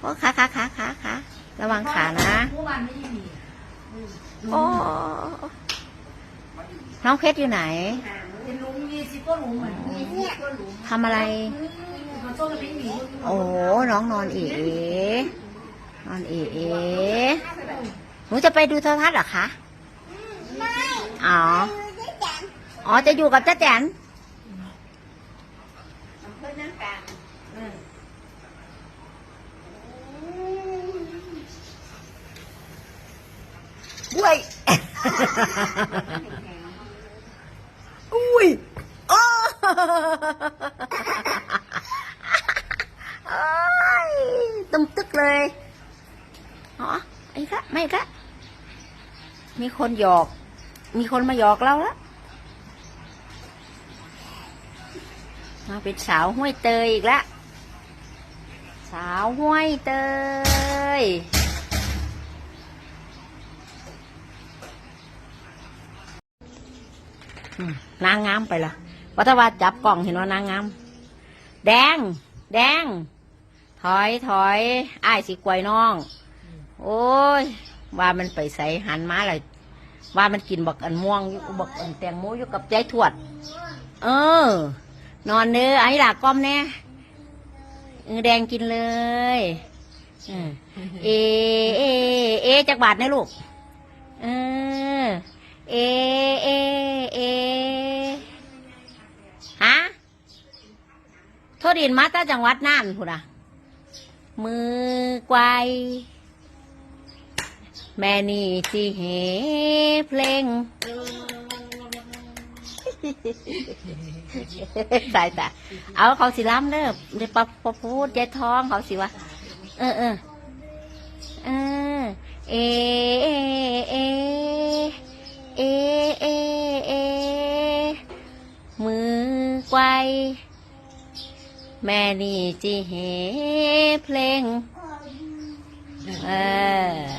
โอ้ขาขาขาขาขาระวังขานะเมื่อวานไม่มีโอ้น้องเพชรอยู่ไหนเป็นลุงมีสิบก็ลุงเหมือนมีสิบก็ลุงทำอะไรมันต้องเป็นหมีโอ้น้องนอนเอ๋นอนเอ๋หนูจะไปดูโทรทัศน์เหรอคะไม่อ๋อดูได้จังอ๋อจะอยู่กับจ้าแตน กล้วย อุ้ยโอ้โอ้ยตุ้มตึกเลยอ๋อไอ้คะไม่คะมีคนหยอก มีคนมาหยอกเราแล้วมาเป็นสาวห้วยเตยอีกแล้วสาวห้วยเตย อืม นางงามไปละวัฒวาจับกล่องเห็นว่านางงาม แดง แดง ถอยถอยอ้ายสิกวยน้อง โอ้ย ว่ามันไปใส่หันมาเลยว่ามันกินบักอันม่วงบักอันแตงโมอยู่กับใจทวด เออ นอนเนื้อไอ้หลากก้อมแน่แดงกินเลยเออเอเอเอจักบาทนะลูก เออ เอ เอ ฮะ โทษดินมาตาจังหวัดน่านพูนะมือกวายแม่นี่สิเหเพลงตายตาเอาเขาสิล้ำเด้อเดี๋ยวปะปะพูดยายทองเขาสิวะเออเออเออเอเอเอเอเอเอมือไกว แม่นี่จีเฮเพลง เออ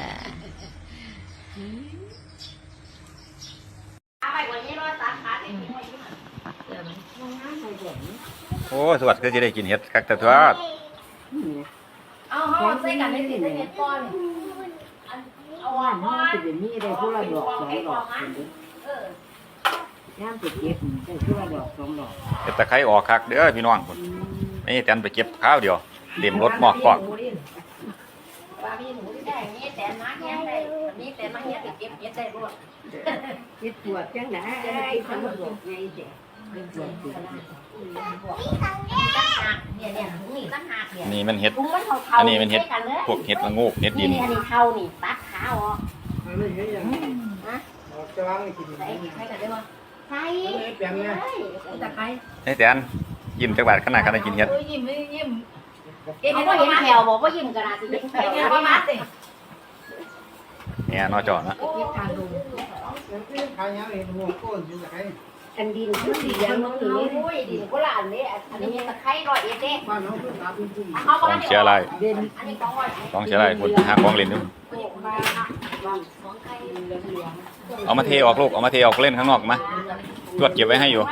โอ้สวัสดิ์ก็จะได้กินเห็ดคักแต่ทอดเอาเขาใส่กันในสิใส่เห็ดก้อนเอาอ่อนก้อนจะเป็นมีได้ผู้ละดอกสองดอกคนเดียวเออย่ามไปเก็บได้ผู้ละดอกสองดอกเห็ดตะไคร้ออกคักเด้อพี่น้องพุ่น ไม่แตนไปเก็บข้าวเดียวเต็มรถหมอกกอกว่ามีหมูที่ได้มีแต่มาเฮ็ดได้มีแต่มาเฮ็ดไปเก็บเฮ็ดได้รวดเก็บปวดจังไหนทั้งดอกไงเด็กเป็นปวดปวดเนี่ยเนี่ยถุงนี่ตั้งหากเนี่ยนี่มันเห็ดถุงมันเท่าๆอันนี้มันเห็ดใส่กันเลยพวกเห็ดละโงูกเห็ดดินนี่อันนี้เท่านี่ตัดขาออกจะวางกินใส่ใส่กันได้บ่ใส่เปลี่ยนไงตะไคร้ไอ้แตน ยิ้มจักบาทขนาดขนาดกินเห็ดโอ้ยยิ้มยิ้มเอ็งก็เห็นแถวบอกว่ายิ้มกระดาษสิเห็นแถไปวเนี่ยว่ามามาสิเนี่ยนอจอนะเก็บทางดูขายยังเลยหัวก้นอยู่ไหนอันดินคือสีเหลืองมันนี่โอ้ยดินโบราณนี่ยอันนี้ตะไคร้ร้อยเอ็ดเด้บ้านน้องคือตาเป็นผู้เของเชียร์อะไรของเชียร์อะไรพุ่นหาของเล่นดูของใครเอามาเทออกลูกเอามาเทออกเล่นข้างนอกมาตรวจเก็บไว้ให้อยู่